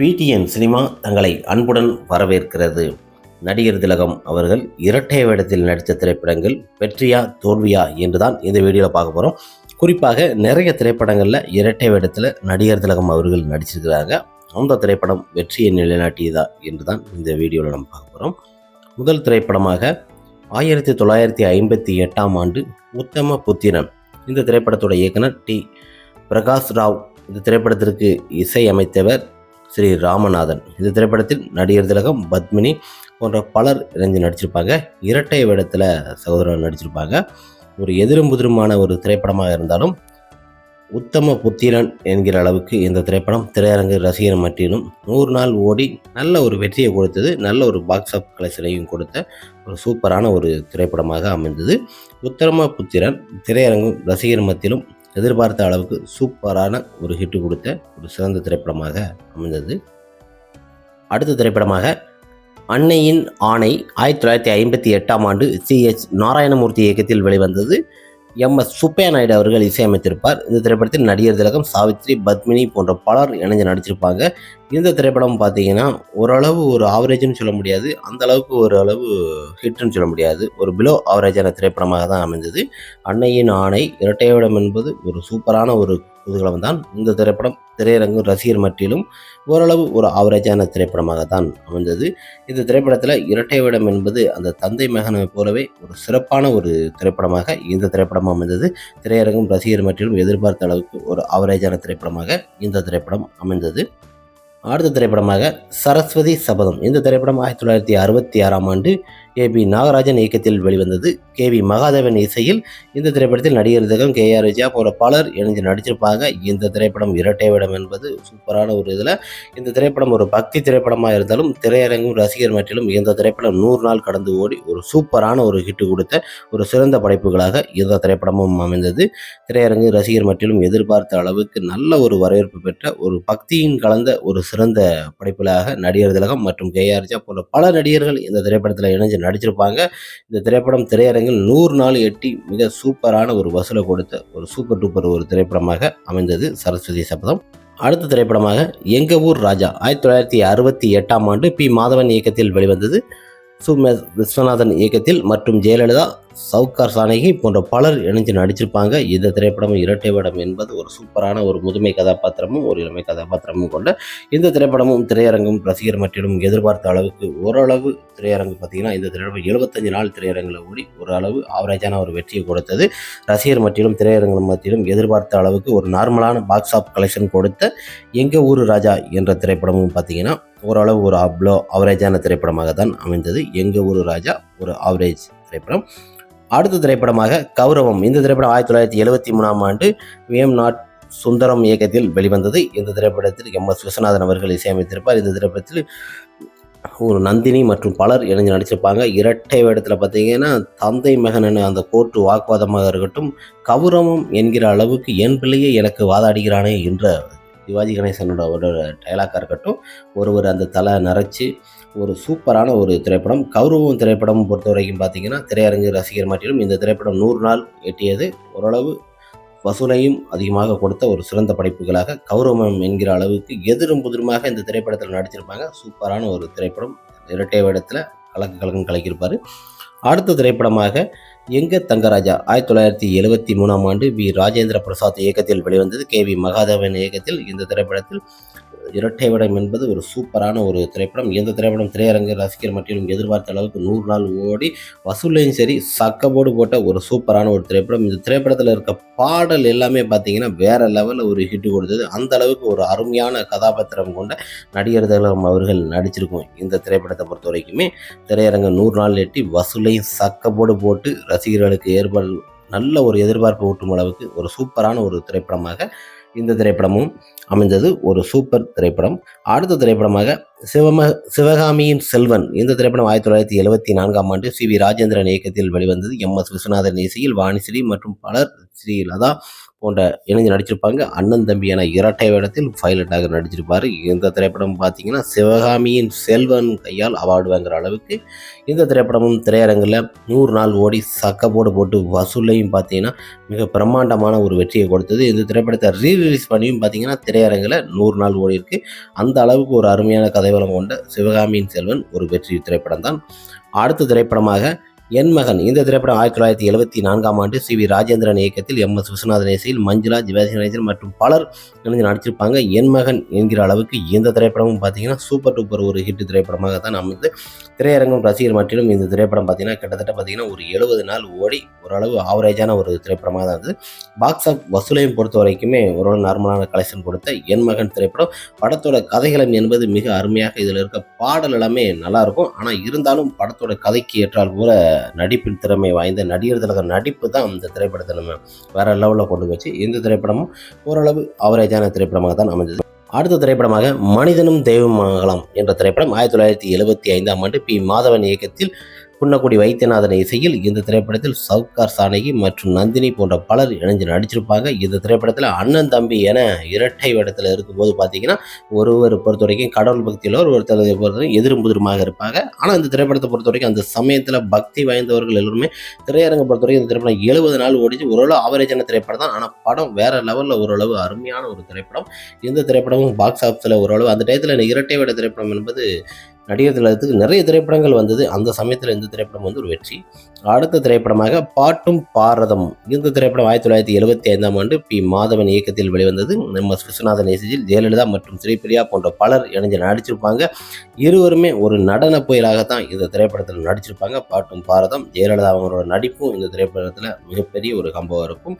PTN cinema தங்களை அன்புடன் வரவேற்கிறது. நடிகர் திலகம் அவர்கள் இரட்டை வேடத்தில் நடித்த திரைப்படங்கள் வெற்றியா தோல்வியா என்றுதான் இந்த வீடியோவில் பார்க்க போகிறோம் குறிப்பாக நிறைய திரைப்படங்களில் இரட்டை வேடத்தில் நடிகர் திலகம் அவர்கள் நடிச்சிருக்கிறாங்க. அந்த திரைப்படம் வெற்றியை நிலைநாட்டியதா என்று தான் இந்த வீடியோவில் நம்ம பார்க்க போகிறோம் முதல் திரைப்படமாக ஆயிரத்தி தொள்ளாயிரத்தி ஐம்பத்தி எட்டாம் ஆண்டு உத்தம புத்திரன். இந்த திரைப்படத்தோட இயக்குனர் டி. பிரகாஷ் ராவ். இந்த திரைப்படத்திற்கு இசை அமைத்தவர் ஸ்ரீ ராமநாதன். இந்த திரைப்படத்தில் நடிகர் திலகம் பத்மினி போன்ற பலர் இணைஞ்சு நடிச்சிருப்பாங்க. இரட்டை வேடத்தில் சகோதரர் நடிச்சிருப்பாங்க. ஒரு எதிரும் புதிருமான ஒரு திரைப்படமாக இருந்தாலும் உத்தம புத்திரன் என்கிற அளவுக்கு இந்த திரைப்படம் திரையரங்கு ரசிகர் மட்டிலும் நூறு நாள் ஓடி நல்ல ஒரு வெற்றியை கொடுத்தது நல்ல ஒரு பாக்ஸ் ஆஃப் கலெக்ஷனையும் கொடுத்த ஒரு சூப்பரான ஒரு திரைப்படமாக அமைந்தது. உத்தம புத்திரன் திரையரங்கும் ரசிகர் மத்தியிலும் எதிர்பார்த்த அளவுக்கு சூப்பரான ஒரு ஹிட் கொடுத்த ஒரு சிறந்த திரைப்படமாக அமைந்தது. அடுத்த திரைப்படமாக அன்னையின் ஆணை ஆயிரத்தி தொள்ளாயிரத்தி ஐம்பத்தி எட்டாம் ஆண்டு சி. எச். நாராயணமூர்த்தி இயக்கத்தில் வெளிவந்தது. எம். எஸ். சுப்பையா நாயுடு அவர்கள் இசையமைத்திருப்பார். இந்த திரைப்படத்தில் நடிகர் திலகம் சாவித்ரி பத்மினி போன்ற பலர் இணைஞ்சு நடிச்சிருப்பாங்க இந்த திரைப்படம் பார்த்தீங்கன்னா ஓரளவு ஒரு ஆவரேஜ்னு சொல்ல முடியாது. அந்த அளவுக்கு ஒரு அளவு ஹிட்னு சொல்ல முடியாது. ஒரு பிலோ ஆவரேஜான திரைப்படமாக தான் அமைந்தது. அன்னையின் ஆணை இரட்டையவிடம் என்பது ஒரு சூப்பரான ஒரு குதூகலம் தான். இந்த திரைப்படம் திரையரங்கு ரசிகர் மட்டிலும் ஓரளவு ஒரு ஆவரேஜான திரைப்படமாக தான் அமைந்தது. இந்த திரைப்படத்தில் இரட்டை வேடம் என்பது அந்த தந்தை மகனை போலவே ஒரு சிறப்பான ஒரு திரைப்படமாக இந்த திரைப்படம் அமைந்தது. திரையரங்கும் ரசிகர் மட்டிலும் எதிர்பார்த்த அளவுக்கு ஒரு ஆவரேஜான திரைப்படமாக இந்த திரைப்படம் அமைந்தது. அடுத்த திரைப்படமாக சரஸ்வதி சபதம். இந்த திரைப்படம் ஆயிரத்தி தொள்ளாயிரத்தி அறுபத்தி ஆறாம் ஆண்டு ஏ பி நாகராஜன் இயக்கத்தில் வெளிவந்தது. கே வி மகாதேவன் இசையில் இந்த திரைப்படத்தில் நடிகர் திலகம் கே ஆர் விஜயா போன்ற பலர் இணைஞ்சு நடிச்சிருப்பாங்க இந்த திரைப்படம் இரட்டை விடம் என்பது சூப்பரான ஒரு இதில். இந்த திரைப்படம் ஒரு பக்தி திரைப்படமாக இருந்தாலும் திரையரங்கும் ரசிகர் மற்றிலும் இந்த திரைப்படம் நூறு நாள் கடந்து ஓடி ஒரு சூப்பரான ஒரு ஹிட் கொடுத்த ஒரு சிறந்த படைப்புகளாக இந்த திரைப்படமும் அமைந்தது. திரையரங்கு ரசிகர் மற்றிலும் எதிர்பார்த்த அளவுக்கு நல்ல ஒரு வரவேற்பு பெற்ற ஒரு பக்தியின் கலந்த ஒரு சிறந்த படைப்புகளாக நடிகர் திலகம் மற்றும் கே ஆர் விஜயா போன்ற பல நடிகர்கள் இந்த திரைப்படத்தில் இணைஞ்சு நடிச்சிருப்பாங்க. இந்த திரைப்படம் திரையரங்கில் நூறு நாள் எட்டி மிக சூப்பரான ஒரு வசூலை கொடுத்த ஒரு சூப்பர் டூப்பர் ஒரு திரைப்படமாக அமைந்தது சரஸ்வதி சபதம். அடுத்த திரைப்படமாக எங்க ஊர் ராஜா ஆயிரத்தி தொள்ளாயிரத்தி அறுபத்தி எட்டாம் ஆண்டு பி. மாதவன் இயக்கத்தில் வெளிவந்தது. சு. விஸ்வநாதன் இயக்கத்தில் மற்றும் ஜெயலலிதா சவுகார் சானகி போன்ற பலர் இணைஞ்சு நடிச்சிருப்பாங்க. இந்த திரைப்படம் இரட்டை வேடம் என்பது ஒரு சூப்பரான ஒரு முதுமை கதாபாத்திரமும் ஒரு இளமை கதாபாத்திரமும் கொண்ட இந்த திரைப்படமும் திரையரங்கும் ரசிகர் மட்டிலும் எதிர்பார்த்த அளவுக்கு ஓரளவு திரையரங்கு பார்த்தீங்கன்னா இந்த திரைப்படம் எழுபத்தஞ்சு நாள் திரையரங்கில் ஓடி ஒரு அளவு ஆவரேஜான ஒரு வெற்றியை கொடுத்தது. ரசிகர் மட்டிலும் திரையரங்கு மத்தியிலும் எதிர்பார்த்த அளவுக்கு ஒரு நார்மலான பாக்ஸ் ஆஃப் கலெக்ஷன் கொடுத்த எங்கள் ஊரு ராஜா என்ற திரைப்படமும் பார்த்தீங்கன்னா ஓரளவு ஒரு அவ்வளோ ஆவரேஜான திரைப்படமாக தான் அமைந்தது. எங்கள் ஊரு ராஜா ஒரு ஆவரேஜ் திரைப்படம். அடுத்த திரைப்படமாக கௌரவம். இந்த திரைப்படம் ஆயிரத்தி தொள்ளாயிரத்தி எழுபத்தி மூணாம் ஆண்டு விஎம் நாட் சுந்தரம் இயக்கத்தில் வெளிவந்தது. இந்த திரைப்படத்தில் எம் எஸ் விஸ்வநாதன் அவர்கள் இசையமைத்திருப்பார். இந்த திரைப்படத்தில் ஒரு நந்தினி மற்றும் பலர் இணைஞ்சு நடிச்சிருப்பாங்க. இரட்டை வேடத்தில் பார்த்தீங்கன்னா தந்தை மகன் அந்த கோர்ட்டு வாக்குவாதமாக இருக்கட்டும் கௌரவம் என்கிற அளவுக்கு என் பிள்ளையே எனக்கு வாதாடுகிறானே என்ற சிவாஜி கணேசனோட ஒரு டைலாக்காக இருக்கட்டும் ஒருவர் அந்த தலை நரைச்சி ஒரு சூப்பரான ஒரு திரைப்படம். கௌரவம் திரைப்படம் பொறுத்த வரைக்கும் பார்த்தீங்கன்னா திரையரங்கு ரசிகர் மாட்டிலும் இந்த திரைப்படம் நூறு நாள் எட்டியது. ஓரளவு வசூலையும் அதிகமாக கொடுத்த ஒரு சிறந்த படைப்புகளாக கௌரவம் என்கிற அளவுக்கு எதிரும் புதிருமாக இந்த திரைப்படத்தில் நடிச்சிருப்பாங்க சூப்பரான ஒரு திரைப்படம். இரட்டை வேடத்தில் கலக்கு கலக்கம் கலக்கியிருப்பார். அடுத்த திரைப்படமாக எங்க தங்கராஜா? ஆயிரத்தி தொள்ளாயிரத்தி எழுபத்தி மூணாம் ஆண்டு வி. ராஜேந்திர பிரசாத் இயக்கத்தில் வெளிவந்தது. கே. வி. மகாதேவன் இயக்கத்தில் இந்த திரைப்படத்தில் இரட்டை வடம் என்பது ஒரு சூப்பரான ஒரு திரைப்படம். இந்த திரைப்படம் திரையரங்கு ரசிகர் மற்றும் எதிர்பார்த்த அளவுக்கு நூறு நாள் ஓடி வசூலையும் சரி சக்கப்போடு போட்ட ஒரு சூப்பரான ஒரு திரைப்படம். இந்த திரைப்படத்தில் இருக்க பாடல் எல்லாமே பார்த்தீங்கன்னா வேற லெவலில் ஒரு ஹிட் கொடுத்தது. அந்த அளவுக்கு ஒரு அருமையான கதாபாத்திரம் கொண்ட நடிகர் திலகம் அவர்கள் நடிச்சிருக்கும் இந்த திரைப்படத்தை பொறுத்த வரைக்குமே. திரையரங்கு நூறு நாள் எட்டி வசூலையும் சக்கபோடு போட்டு ரசிகர்களுக்கு ஏற்பல் நல்ல ஒரு எதிர்பார்ப்பு ஊட்டும் அளவுக்கு ஒரு சூப்பரான ஒரு திரைப்படமாக இந்த திரைப்படமும் அமைந்தது ஒரு சூப்பர் திரைப்படம். அடுத்த திரைப்படமாக சிவம சிவகாமியின் செல்வன். இந்த திரைப்படம் ஆயிரத்தி தொள்ளாயிரத்தி எழுபத்தி நான்காம் ஆண்டு சி வி ராஜேந்திரன் இயக்கத்தில் வெளிவந்தது. எம் எஸ் விஸ்வநாதன் இசையில் வாணிஸ்ரீ மற்றும் பலர் ஸ்ரீலதா போன்ற இணைஞ்சு நடிச்சிருப்பாங்க. அண்ணன் தம்பியான இரட்டை வேடத்தில் பைலட்டாக நடிச்சிருப்பார். இந்த திரைப்படம் பார்த்தீங்கன்னா சிவகாமியின் செல்வன் கையால் அவார்டு வாங்குற அளவுக்கு இந்த திரைப்படமும் திரையரங்கில் நூறு நாள் ஓடி சக்கப்போடு போட்டு வசூல்லையும் பார்த்தீங்கன்னா மிக பிரம்மாண்டமான ஒரு வெற்றியை கொடுத்தது. இந்த திரைப்படத்தை ரீ ரிலீஸ் பண்ணியும் பார்த்தீங்கன்னா திரையரங்கில் நூறு நாள் ஓடி இருக்கு. அந்த அளவுக்கு ஒரு அருமையான கதைவளம் கொண்ட சிவகாமியின் செல்வன் ஒரு வெற்றி திரைப்படம் தான் அடுத்த திரைப்படமாக என் மகன். இந்த திரைப்படம் ஆயிரத்தி தொள்ளாயிரத்தி எழுபத்தி நான்காம் ஆண்டு சி வி ராஜேந்திரன் இயக்கத்தில் எம் எஸ் விஸ்வநாதன் இசையில் மஞ்சுளா ஜிவாஜி கணேசன் மற்றும் பலர் இணைந்து நடிச்சிருப்பாங்க என் மகன் என்கிற அளவுக்கு இந்த திரைப்படமும் பார்த்தீங்கன்னா சூப்பர் டூப்பர் ஒரு ஹிட் திரைப்படமாக தான் அமைந்து திரையரங்கம் ரசிகர் மட்டிலும் இந்த திரைப்படம் பார்த்தீங்கன்னா கிட்டத்தட்ட பார்த்தீங்கன்னா ஒரு எழுபது நாள் ஓடி ஓரளவு ஆவரேஜான ஒரு திரைப்படமாக தான் இருந்தது. பாக்ஸ் ஆஃப் வசூலையும் பொறுத்த வரைக்குமே ஓரளவு நார்மலான கலெக்ஷன் கொடுத்த என் மகன் திரைப்படம். படத்தோட கதைகளம் என்பது மிக அருமையாக இதில் இருக்க பாடல் எல்லாமே நல்லாயிருக்கும் ஆனால் இருந்தாலும் படத்தோட கதைக்கு ஏற்றால் கூட நடிப்பின் திறமை வாய்ந்த நடிகர் திலக நடிப்பு தான் இந்த திரைப்படத்தை நம்ம வேற லெவலில் கொண்டு வச்சு இந்த திரைப்படமும் ஓரளவு அவரேஜான திரைப்படமாக தான் அமைஞ்சது. அடுத்த திரைப்படமாக மனிதனும் தெய்வமாகலாம் என்ற திரைப்படம் ஆயிரத்தி தொள்ளாயிரத்தி எழுபத்தி ஐந்தாம் ஆண்டு பி. மாதவன் இயக்கத்தில் புன்னக்குடி வைத்தியநாதன் இசையில் இந்த திரைப்படத்தில் சவுக்கார் சானகி மற்றும் நந்தினி போன்ற பலர் இணைஞ்சு நடிச்சிருப்பாங்க. இந்த திரைப்படத்தில் அண்ணன் தம்பி என இரட்டை வேடத்தில் இருக்கும்போது பார்த்தீங்கன்னா ஒருவர் பொறுத்த வரைக்கும் கடவுள் பக்தியில் ஒருத்தர் பொறுத்த வரைக்கும் எதிரும் புதிருமாக இருப்பாங்க. ஆனால் இந்த திரைப்படத்தை பொறுத்த வரைக்கும் அந்த சமயத்தில் பக்தி வாய்ந்தவர்கள் எல்லாருமே திரையரங்கை பொறுத்த வரைக்கும் இந்த திரைப்படம் எழுபது நாள் ஓடிச்சு ஓரளவு ஆவரேஜான திரைப்படம் தான். ஆனால் படம் வேற லெவலில் ஓரளவு அருமையான ஒரு திரைப்படம். இந்த திரைப்படமும் பாக்ஸ் ஆஃபீஸில் ஓரளவு அந்த டயத்தில் இரட்டை வேட திரைப்படம் என்பது நடிகர் திலகத்துக்கு நிறைய திரைப்படங்கள் வந்தது. அந்த சமயத்தில் இந்த திரைப்படம் வந்து ஒரு வெற்றி. அடுத்த திரைப்படமாக பாட்டும் பாரதம். இந்த திரைப்படம் ஆயிரத்தி தொள்ளாயிரத்தி எழுபத்தி ஐந்தாம் ஆண்டு பி மாதவன் இயக்கத்தில் வெளிவந்தது. எம் எஸ் விஸ்வநாதன் இசையில் ஜெயலலிதா மற்றும் ஸ்ரீபிரியா போன்ற பலர் இணைஞ்சு நடிச்சிருப்பாங்க. இருவருமே ஒரு நடன புயலாகத்தான் இந்த திரைப்படத்தில் நடிச்சிருப்பாங்க. பாட்டும் பாரதம் ஜெயலலிதா அவங்களோட நடிப்பும் இந்த திரைப்படத்தில் மிகப்பெரிய ஒரு கம்பம் இருக்கும்.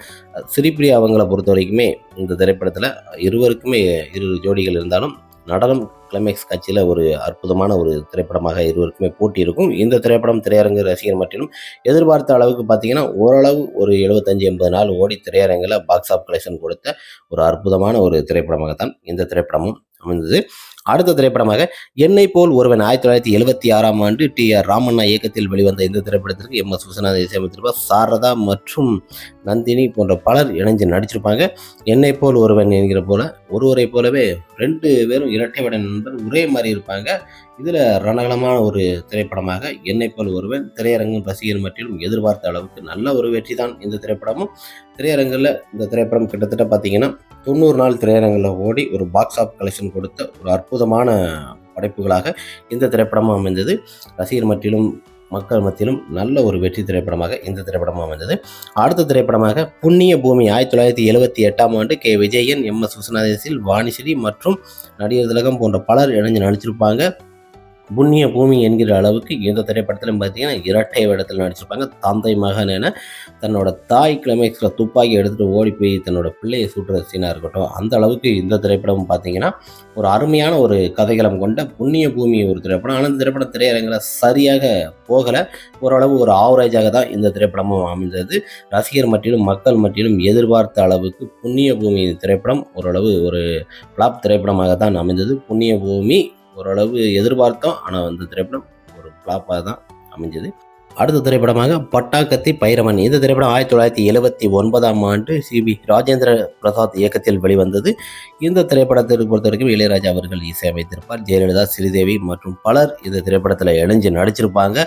ஸ்ரீபிரியா அவங்கள பொறுத்த வரைக்குமே இந்த திரைப்படத்தில் இருவருக்குமே இரு ஜோடிகள் இருந்தாலும் நடனம் கிளைமேக்ஸ் காட்சியில் ஒரு அற்புதமான ஒரு திரைப்படமாக இருவருக்குமே போட்டி இருக்கும் இந்த திரைப்படம் திரையரங்கு ரசிகர் மட்டிலும் எதிர்பார்த்த அளவுக்கு பார்த்தீங்கன்னா ஓரளவு ஒரு எழுபத்தஞ்சு எண்பது நாள் ஓடி திரையரங்கில் பாக்ஸ் ஆஃப் கலெக்ஷன் கொடுத்த ஒரு அற்புதமான ஒரு திரைப்படமாகத்தான் இந்த திரைப்படமும் அமைந்தது. அடுத்த திரைப்படமாக என்னை போல் ஒருவன் ஆயிரத்தி தொள்ளாயிரத்தி எழுபத்தி ஆறாம் ஆண்டு டி ஆர் ராமண்ணா இயக்கத்தில் வெளிவந்த இந்த திரைப்படத்திற்கு எம் எஸ் விஸ்வநாதன் இசையமைத்திருப்பார். சாரதா மற்றும் நந்தினி போன்ற பலர் இணைஞ்சு நடிச்சிருப்பாங்க. என்னை போல் ஒருவன் என்கிற போல ஒருவரை போலவே ரெண்டு பேரும் இரட்டை வட நண்பர் ஒரே மாதிரி இருப்பாங்க. இதில் ரணகலமான ஒரு திரைப்படமாக என்னை போல் ஒருவன் திரையரங்கும் ரசிகர் மட்டிலும் எதிர்பார்த்த அளவுக்கு நல்ல ஒரு வெற்றி தான் இந்த திரைப்படமும். திரையரங்கில் இந்த திரைப்படம் கிட்டத்தட்ட பார்த்தீங்கன்னா தொண்ணூறு நாள் திரையரங்கில் ஓடி ஒரு பாக்ஸ் ஆஃப் கலெக்ஷன் கொடுத்த ஒரு அற்புதமான படைப்புகளாக இந்த திரைப்படமும் அமைந்தது. ரசிகர் மட்டிலும் மக்கள் மத்தியிலும் நல்ல ஒரு வெற்றி திரைப்படமாக இந்த திரைப்படமும் அமைந்தது. அடுத்த திரைப்படமாக புண்ணிய பூமி ஆயிரத்தி தொள்ளாயிரத்தி எழுபத்தி எட்டாம் ஆண்டு கே விஜயன் எம் எஸ் விஸ்வநாதேசில் வாணிஸ்ரீ மற்றும் நடிகர் திலகம் போன்ற பலர் இணைஞ்சு நடிச்சிருப்பாங்க. புண்ணிய பூமி என்கிற அளவுக்கு இந்த திரைப்படத்திலும் பார்த்தீங்கன்னா இரட்டை வேடத்தில் நடிச்சிருப்பாங்க. தந்தை மகன் என தன்னோட தாய் கிளைமேக்ஸில் துப்பாக்கி எடுத்துகிட்டு ஓடி போய் தன்னோட பிள்ளையை சுட்டுற சீனாக இருக்கட்டும் அந்த அளவுக்கு இந்த திரைப்படம் பார்த்தீங்கன்னா ஒரு அருமையான ஒரு கதைகளம் கொண்ட புண்ணிய பூமி ஒரு திரைப்படம். ஆனால் இந்த திரைப்படம் திரையரங்கில் சரியாக போகலை. ஓரளவு ஒரு ஆவரேஜாக தான் இந்த திரைப்படமும் அமைந்தது. ரசிகர் மட்டிலும் மக்கள் மட்டிலும் எதிர்பார்த்த அளவுக்கு புண்ணிய பூமி திரைப்படம் ஓரளவு ஒரு ஃப்ளாப் திரைப்படமாக தான் அமைந்தது. புண்ணிய பூமி ஓரளவு எதிர்பார்த்தோம். ஆனால் வந்து திரைப்படம் ஒரு ஃப்ளாப்பாக தான் அமைஞ்சது. அடுத்த திரைப்படமாக பட்டாக்கத்தி பைரவன். இந்த திரைப்படம் ஆயிரத்தி தொள்ளாயிரத்தி எழுபத்தி ஒன்பதாம் ஆண்டு சிபி ராஜேந்திர பிரசாத் இயக்கத்தில் வெளிவந்தது. இந்த திரைப்படத்தை பொறுத்த வரைக்கும் இளையராஜா அவர்கள் இசையமைத்திருப்பார். ஜெயலலிதா ஸ்ரீதேவி மற்றும் பலர் இந்த திரைப்படத்தில் இணைஞ்சு நடிச்சிருப்பாங்க.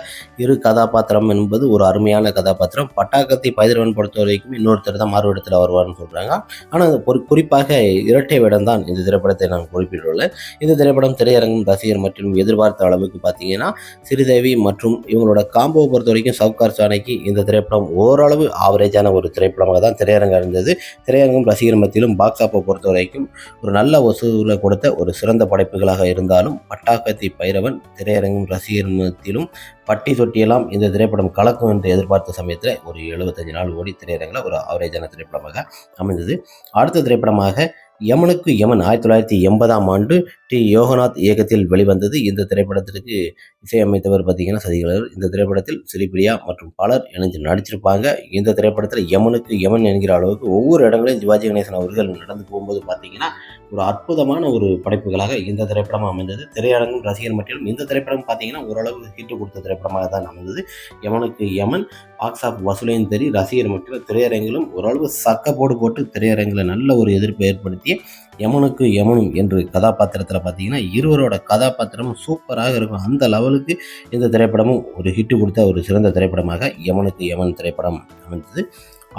இரு கதாபாத்திரம் என்பது ஒரு அருமையான கதாபாத்திரம். பட்டாக்கத்தி பைரவன் பொறுத்த வரைக்கும் இன்னொருத்தர் தான் மாறுவிடத்தில் வருவார்னு சொல்கிறாங்க ஆனால் குறிப்பாக இரட்டை வேடம் தான் இந்த திரைப்படத்தை நான் குறிப்பிட்டுள்ளேன். இந்த திரைப்படம் திரையரங்கம் ரசிகர் மற்றும் எதிர்பார்த்த அளவுக்கு பார்த்தீங்கன்னா ஸ்ரீதேவி மற்றும் இவங்களோட காம்போ பொறுத்த வரைக்கும் சவுக்கார் சாணைக்கு இந்த திரைப்படம் ஓரளவு ஆவரேஜான ஒரு திரைப்படமாக தான் திரையரங்கம் இருந்தது. திரையரங்கம் ரசிகர் மத்தியிலும் பாக்ஸ் ஆப்பை பொறுத்த வரைக்கும் ஒரு நல்ல வசூலை கொடுத்த ஒரு சிறந்த படைப்புகளாக இருந்தாலும் பட்டாக்கத்தி பைரவன் திரையரங்கம் ரசிகர் மத்தியிலும் பட்டி தொட்டியெல்லாம் இந்த திரைப்படம் கலக்கும் என்று எதிர்பார்த்த சமயத்தில் ஒரு எழுபத்தஞ்சு நாள் ஓடி திரையரங்கில் ஒரு ஆவரேஜான திரைப்படமாக அமைந்தது. அடுத்த திரைப்படமாக யமனுக்கு யமன். ஆயிரத்தி தொள்ளாயிரத்தி எண்பதாம் ஆண்டு டி. யோகநாத் இயக்கத்தில் வெளிவந்தது இந்த திரைப்படத்திற்கு இசையமைத்தவர் பார்த்தீங்கன்னா சதிகலர். இந்த திரைப்படத்தில் ஸ்ரீபிரியா மற்றும் பலர் இணைஞ்சு நடிச்சிருப்பாங்க இந்த திரைப்படத்தில் யமனுக்கு யமன் என்கிற அளவுக்கு ஒவ்வொரு இடங்களையும் சிவாஜி கணேசன் அவர்கள் நடந்து போகும்போது பார்த்தீங்கன்னா ஒரு அற்புதமான ஒரு படைப்புகளாக இந்த திரைப்படம் அமைந்தது. திரையரங்கும் ரசிகர் மட்டிலும் இந்த திரைப்படம் பார்த்தீங்கன்னா ஓரளவு ஹிட்டு கொடுத்த திரைப்படமாக தான் அமைந்தது. யமனுக்கு யமன் பாக்ஸ் ஆஃப் வசூலையும் தெரி ரசிகர் மட்டிலும் திரையரங்கிலும் ஓரளவு சக்கப்போடு போட்டு திரையரங்கில் நல்ல ஒரு எதிர்ப்பை ஏற்படுத்திய யமனுக்கு யமனும் என்று கதாபாத்திரத்தில் பார்த்தீங்கன்னா இருவரோட கதாபாத்திரமும் சூப்பராக இருக்கும். அந்த லெவலுக்கு இந்த திரைப்படமும் ஒரு ஹிட்டு கொடுத்த ஒரு சிறந்த திரைப்படமாக யமனுக்கு யமன் திரைப்படம் அமைந்தது.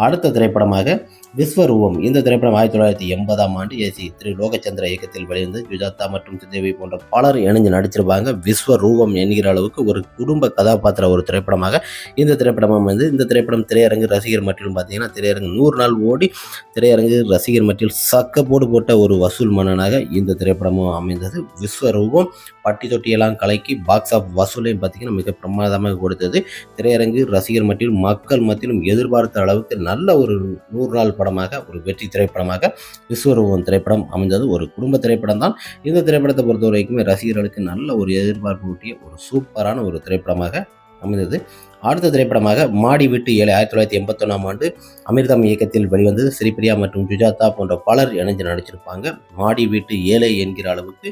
அடுத்த திரைப்படமாக விஸ்வரூபம். இந்த திரைப்படம் ஆயிரத்தி தொள்ளாயிரத்தி எண்பதாம் ஆண்டு ஏசி திரு லோகச்சந்திர இயக்கத்தில் வெளிவந்து சுஜாதா மற்றும் சுதேவி போன்ற பலர் இணைஞ்சு நடிச்சிருப்பாங்க. விஸ்வரூபம் என்கிற அளவுக்கு ஒரு குடும்ப கதாபாத்திர ஒரு திரைப்படமாக இந்த திரைப்படமும் வந்து இந்த திரைப்படம் திரையரங்கு ரசிகர் மட்டிலும் பார்த்தீங்கன்னா திரையரங்கு நூறு நாள் ஓடி திரையரங்கு ரசிகர் மட்டில் சக்கப்போடு போட்ட ஒரு வசூல் மன்னனாக இந்த திரைப்படமும் அமைந்தது. விஸ்வரூபம் பட்டி தொட்டியெல்லாம் கலக்கி பாக்ஸ் ஆஃப் வசூலையும் பார்த்தீங்கன்னா மிக பிரமாதமாக கொடுத்தது. திரையரங்கு ரசிகர் மத்தியிலும் மக்கள் மத்தியிலும் எதிர்பார்த்த அளவுக்கு நல்ல ஒரு நூறு நாள் படமாக ஒரு வெற்றி திரைப்படமாக விஸ்வரூபம் திரைப்படம் அமைந்தது. ஒரு குடும்ப திரைப்படம் தான். இந்த திரைப்படத்தை பொறுத்த வரைக்குமே ரசிகர்களுக்கு நல்ல ஒரு எதிர்பார்ப்பு ஊட்டிய ஒரு சூப்பரான ஒரு திரைப்படமாக அமைந்தது. அடுத்த திரைப்படமாக மாடி விட்டு ஏழு ஆயிரத்தி தொள்ளாயிரத்தி எண்பத்தொன்னாம் ஆண்டு அமிர்தம் இயக்கத்தில் வெளிவந்தது ஸ்ரீபிரியா மற்றும் சுஜாதா போன்ற பலர் இணைஞ்சு நடிச்சிருப்பாங்க. மாடி வீட்டு ஏழை என்கிற அளவுக்கு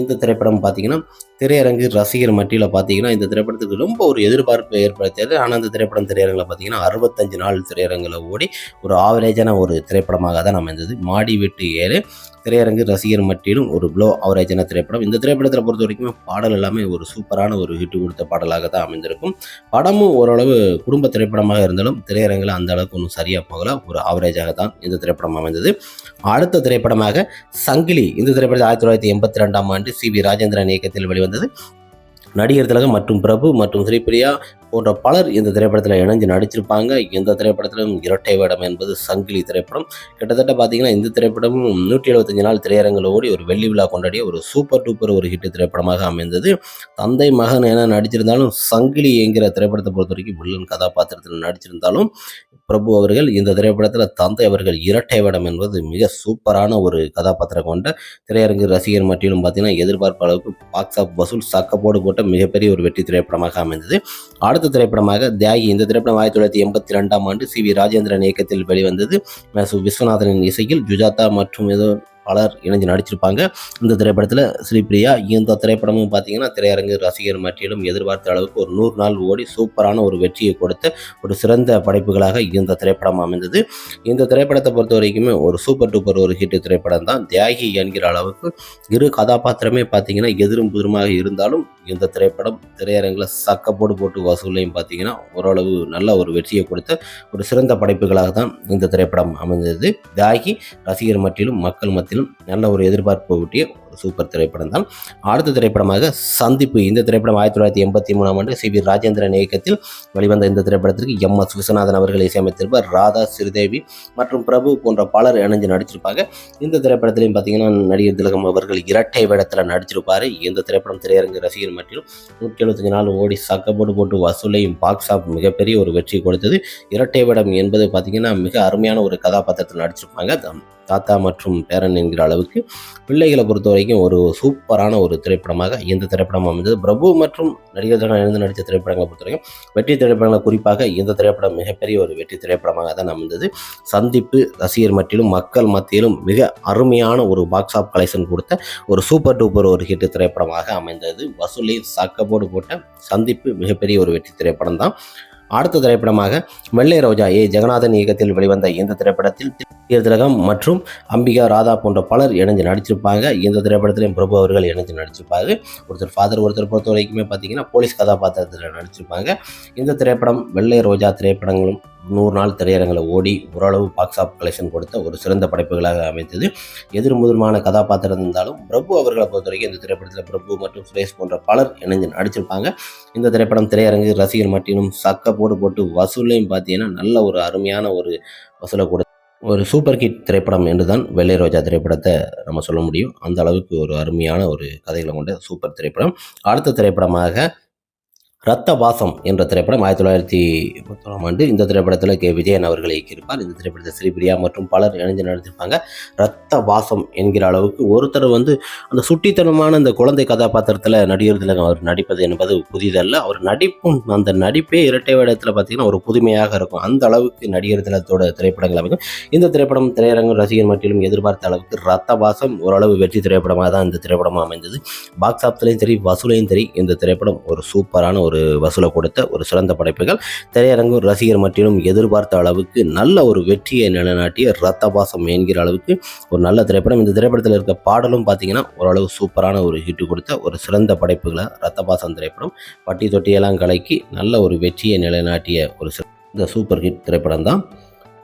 இந்த திரைப்படம் பார்த்தீங்கன்னா திரையரங்கு ரசிகர் மட்டியில் பார்த்தீங்கன்னா இந்த திரைப்படத்துக்கு ரொம்ப ஒரு எதிர்பார்ப்பை ஏற்படுத்தியது. ஆனால் இந்த திரைப்படம் திரையரங்கில் பார்த்தீங்கன்னா அறுபத்தஞ்சு நாள் திரையரங்கில் ஓடி ஒரு ஆவரேஜான ஒரு திரைப்படமாக தான் அமைந்தது. மாடி வீட்டு ஏழு திரையரங்கு ரசிகர் மட்டிலும் ஒரு ப்ளோ அவரேஜான திரைப்படம். இந்த திரைப்படத்தில் பொறுத்த வரைக்கும் பாடல் எல்லாமே ஒரு சூப்பரான ஒரு ஹிட் கொடுத்த பாடலாக தான் அமைந்திருக்கும். படமும் ஓரளவு குடும்ப திரைப்படமாக இருந்தாலும் திரையரங்கில் அந்த அளவுக்கு ஒன்றும் சரியாக போகல. ஒரு அவரேஜாக தான் இந்த திரைப்படம் அமைந்தது. அடுத்த திரைப்படமாக சங்கிலி. இந்த திரைப்படத்தில் ஆயிரத்தி தொள்ளாயிரத்தி எண்பத்தி ரெண்டாம் ஆண்டு சி வி ராஜேந்திரன் இயக்கத்தில் வெளிவந்தது. நடிகர் திலகம் மற்றும் பிரபு மற்றும் ஸ்ரீபிரியா போன்ற பலர் இந்த திரைப்படத்தில் இணைஞ்சு நடிச்சிருப்பாங்க. இந்த திரைப்படத்திலும் இரட்டை வேடம் என்பது சங்கிலி திரைப்படம். கிட்டத்தட்ட பார்த்தீங்கன்னா இந்த திரைப்படமும் நூற்றி எழுபத்தஞ்சு நாள் திரையரங்கில் ஓடி ஒரு வெள்ளி விழா கொண்டாடிய ஒரு சூப்பர் டூப்பர் ஒரு ஹிட் திரைப்படமாக அமைந்தது. தந்தை மகன் என நடிச்சிருந்தாலும் சங்கிலி என்கிற திரைப்படத்தை பொறுத்த வரைக்கும் வில்லன் கதாபாத்திரத்தில் நடிச்சிருந்தாலும் பிரபு அவர்கள் இந்த திரைப்படத்தில் தந்தை அவர்கள் இரட்டை வேடம் என்பது மிக சூப்பரான ஒரு கதாபாத்திரம் கொண்ட திரையரங்கு ரசிகர் மட்டிலும் பார்த்தீங்கன்னா எதிர்பார்ப்பு அளவுக்கு பாக்ஸ் ஆஃப் வசூல் சக்கப்போடு போட்ட மிகப்பெரிய ஒரு வெற்றி திரைப்படமாக அமைந்தது. அடுத்த திரைப்படமாக தியாகி இந்த திரைப்படம் ஆயிரத்தி தொள்ளாயிரத்தி எண்பத்தி ரெண்டாம் ஆண்டு சி வி ராஜேந்திரன் இயக்கத்தில் வெளிவந்தது. விஸ்வநாதனின் இசையில் ஜுஜாதா மற்றும் ஏதோ பலர் இணைஞ்சு நடிச்சிருப்பாங்க. இந்த திரைப்படத்தில் ஸ்ரீபிரியா இந்த திரைப்படமும் பார்த்தீங்கன்னா திரையரங்கு ரசிகர் மற்றியிலும் எதிர்பார்த்த அளவுக்கு ஒரு நூறு நாள் ஓடி சூப்பரான ஒரு வெற்றியை கொடுத்த ஒரு சிறந்த படைப்புகளாக இந்த திரைப்படம் அமைந்தது. இந்த திரைப்படத்தை பொறுத்த வரைக்குமே ஒரு சூப்பர் டூப்பர் ஒரு ஹிட் திரைப்படம் தான் தியாகி என்கிற அளவுக்கு இரு கதாபாத்திரமே பார்த்தீங்கன்னா எதிரும் புதிருமாக இருந்தாலும் இந்த திரைப்படம் திரையரங்கில் சக்கப்போடு போட்டு வசூலையும் பார்த்தீங்கன்னா ஓரளவு நல்ல ஒரு வெற்றியை கொடுத்த ஒரு சிறந்த படைப்புகளாக தான் இந்த திரைப்படம் அமைந்தது. தியாகி ரசிகர் மத்தியிலும் மக்கள் மத்தியிலும் நல்ல ஒரு எதிர்பார்ப்பு ஊட்டிய சூப்பர் திரைப்படம் தான். அடுத்த திரைப்படமாக சந்திப்பு. இந்த திரைப்படம் ஆயிரத்தி தொள்ளாயிரத்தி எண்பத்தி மூணாம் ஆண்டு சி வி ராஜேந்திரன் இயக்கத்தில் வெளிவந்த இந்த திரைப்படத்திற்கு எம் எஸ் விஸ்வநாதன் அவர்கள் இசையமைத்திருப்பார். ராதா ஸ்ரீதேவி மற்றும் பிரபு போன்ற பலர் இணைஞ்சு நடிச்சிருப்பாங்க இந்த திரைப்படத்திலையும் பார்த்தீங்கன்னா நடிகர் திலகம் அவர்கள் இரட்டை வேடத்தில் நடிச்சிருப்பார் இந்த திரைப்படம் திரையரங்கு ரசிகர் மற்றும் நூற்றி எழுபத்தஞ்சு நாள் ஓடி சக்கப்போடு போட்டு வசூலையும் பாக்ஸ் ஆஃப் மிகப்பெரிய ஒரு வெற்றி கொடுத்தது. இரட்டை வேடம் என்பது பார்த்தீங்கன்னா மிக அருமையான ஒரு கதாபாத்திரத்தில் நடிச்சிருப்பாங்க தம் தாத்தா மற்றும் பேரன் என்கிற அளவுக்கு பிள்ளைகளை பொறுத்த வரைக்கும் ஒரு சூப்பரான ஒரு திரைப்படமாக இந்த திரைப்படம் அமைந்தது. பிரபு மற்றும் நடிகர்கள் இருந்து நடித்த திரைப்படங்களை பொறுத்த வரைக்கும் வெற்றி திரைப்படங்களை குறிப்பாக இந்த திரைப்படம் மிகப்பெரிய ஒரு வெற்றி திரைப்படமாக தான் அமைந்தது. சந்திப்பு ரசிகர் மத்தியிலும் மக்கள் மத்தியிலும் மிக அருமையான ஒரு பாக்ஸ் ஆஃப் கலெக்ஷன் கொடுத்த ஒரு சூப்பர் டூப்பர் ஒரு ஹிட் திரைப்படமாக அமைந்தது. வசூலில் சக்கப்போடு போட்ட சந்திப்பு மிகப்பெரிய ஒரு வெற்றி திரைப்படம் தான் அடுத்த திரைப்படமாக வெள்ளை ரோஜா ஏ. ஜெகநாதன் இயக்கத்தில் வெளிவந்த இந்த திரைப்படத்தில் தீர்த்திலகம் மற்றும் அம்பிகா ராதா போன்ற பலர் இணைஞ்சு நடிச்சிருப்பாங்க இந்த திரைப்படத்திலையும் பிரபு அவர்கள் இணைஞ்சு நடிச்சிருப்பாங்க ஒருத்தர் ஃபாதர் ஒருத்தர் பொறுத்த வரைக்குமே பார்த்தீங்கன்னா போலீஸ் கதாபாத்திரத்தில் நடிச்சிருப்பாங்க இந்த திரைப்படம் வெள்ளை ரோஜா திரைப்படங்களும் நூறு நாள் திரையரங்கில் ஓடி ஓரளவு பாக்ஸ் ஆஃப் கலெக்ஷன் கொடுத்த ஒரு சிறந்த படைப்புகளாக அமைந்தது. எதிர்முதிர்மான கதாபாத்திரம் இருந்தாலும் பிரபு அவர்களை பொறுத்த வரைக்கும் இந்த திரைப்படத்தில் பிரபு மற்றும் சுரேஷ் போன்ற பலர் இணைஞ்சு நடிச்சிருப்பாங்க. இந்த திரைப்படம் திரையரங்கு ரசிகர் மட்டிலும் சக்க போடு போட்டு வசூலையும் பார்த்தீங்கன்னா நல்ல ஒரு அருமையான ஒரு வசூலை கொடுத்து ஒரு சூப்பர் ஹிட் திரைப்படம் என்று தான் வெள்ளை ரோஜா திரைப்படத்தை நம்ம சொல்ல முடியும். அந்த அளவுக்கு ஒரு அருமையான ஒரு கதைகளை கொண்ட சூப்பர் திரைப்படம். அடுத்த திரைப்படமாக ரத்த வாசம் என்ற திரைப்படம் ஆயிரத்தி தொள்ளாயிரத்தி முப்பத்தொன்னாம் ஆண்டு இந்த திரைப்படத்தில் கே. விஜயன் அவர்கள் இயக்கியிருப்பார் இந்த திரைப்படத்தை ஸ்ரீபிரியா மற்றும் பலர் இணைஞ்சு நடித்திருப்பாங்க. ரத்த வாசம் என்கிற அளவுக்கு ஒருத்தர் வந்து அந்த சுட்டித்தனமான அந்த குழந்தை கதாபாத்திரத்தில் நடிகர் திலகம் அவர் நடிப்பது என்பது புதிதல்ல. அவர் நடிப்பும் அந்த நடிப்பே இரட்டை வேடத்தில் பார்த்தீங்கன்னா ஒரு புதுமையாக இருக்கும். அந்த அளவுக்கு நடிகர் திலகத்தோட திரைப்படங்கள் அமைக்கும் இந்த திரைப்படம் திரையரங்கு ரசிகர் மட்டிலும் எதிர்பார்த்த அளவுக்கு ரத்த வாசம் ஓரளவு வெற்றி திரைப்படமாக தான் இந்த திரைப்படமாக அமைந்தது. பாக்ஸ் ஆஃபீஸ்லையும் சரி வசூலையும் சரி இந்த திரைப்படம் ஒரு சூப்பரான ஒரு வசூலை கொடுத்த ஒரு சிறந்த படைப்புகள். திரையரங்கு ரசிகர் மட்டிலும் எதிர்பார்த்த அளவுக்கு நல்ல ஒரு வெற்றியை நிலைநாட்டிய ரத்தபாசம் என்கிற அளவுக்கு ஒரு நல்ல திரைப்படம். இந்த திரைப்படத்தில் இருக்க பாடலும் பார்த்தீங்கன்னா ஓரளவு சூப்பரான ஒரு ஹிட் கொடுத்த ஒரு சிறந்த படைப்புகளை ரத்தபாசம் திரைப்படம். பட்டி தொட்டியெல்லாம் கலக்கி நல்ல ஒரு வெற்றியை நிலைநாட்டிய ஒரு இந்த சூப்பர் ஹிட் திரைப்படம் தான்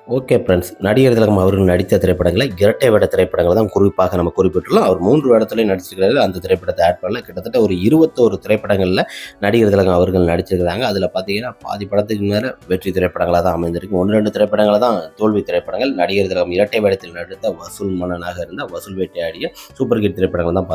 ஓகே ஃப்ரெண்ட்ஸ் நடிகர் திலகம் அவர்கள் நடித்த திரைப்படங்களை இரட்டை வேட திரைப்படங்களை தான் குறிப்பாக நம்ம குறிப்பிட்டுள்ளோம். அவர் மூன்று வேடத்துலையும் நடிச்சிருக்கிறாரு. அந்த திரைப்படத்தை ஆட் பண்ணல. கிட்டத்தட்ட ஒரு இருபத்தோரு திரைப்படங்களில் நடிகர் திலகம் அவர்கள் நடிச்சிருக்கிறாங்க. அதில் பார்த்தீங்கன்னா பாதி படத்துக்கு மேலே வெற்றி திரைப்படங்களாக தான் அமைந்திருக்கு. ஒன்று ரெண்டு திரைப்படங்களை தான் தோல்வி திரைப்படங்கள். நடிகர் திலகம் இரட்டை வேடத்தில் நடித்த வசூல் மன்னனாக இருந்த வசூல் வேட்டையாடிய சூப்பர் ஹிட் திரைப்படங்கள் தான் பார்த்து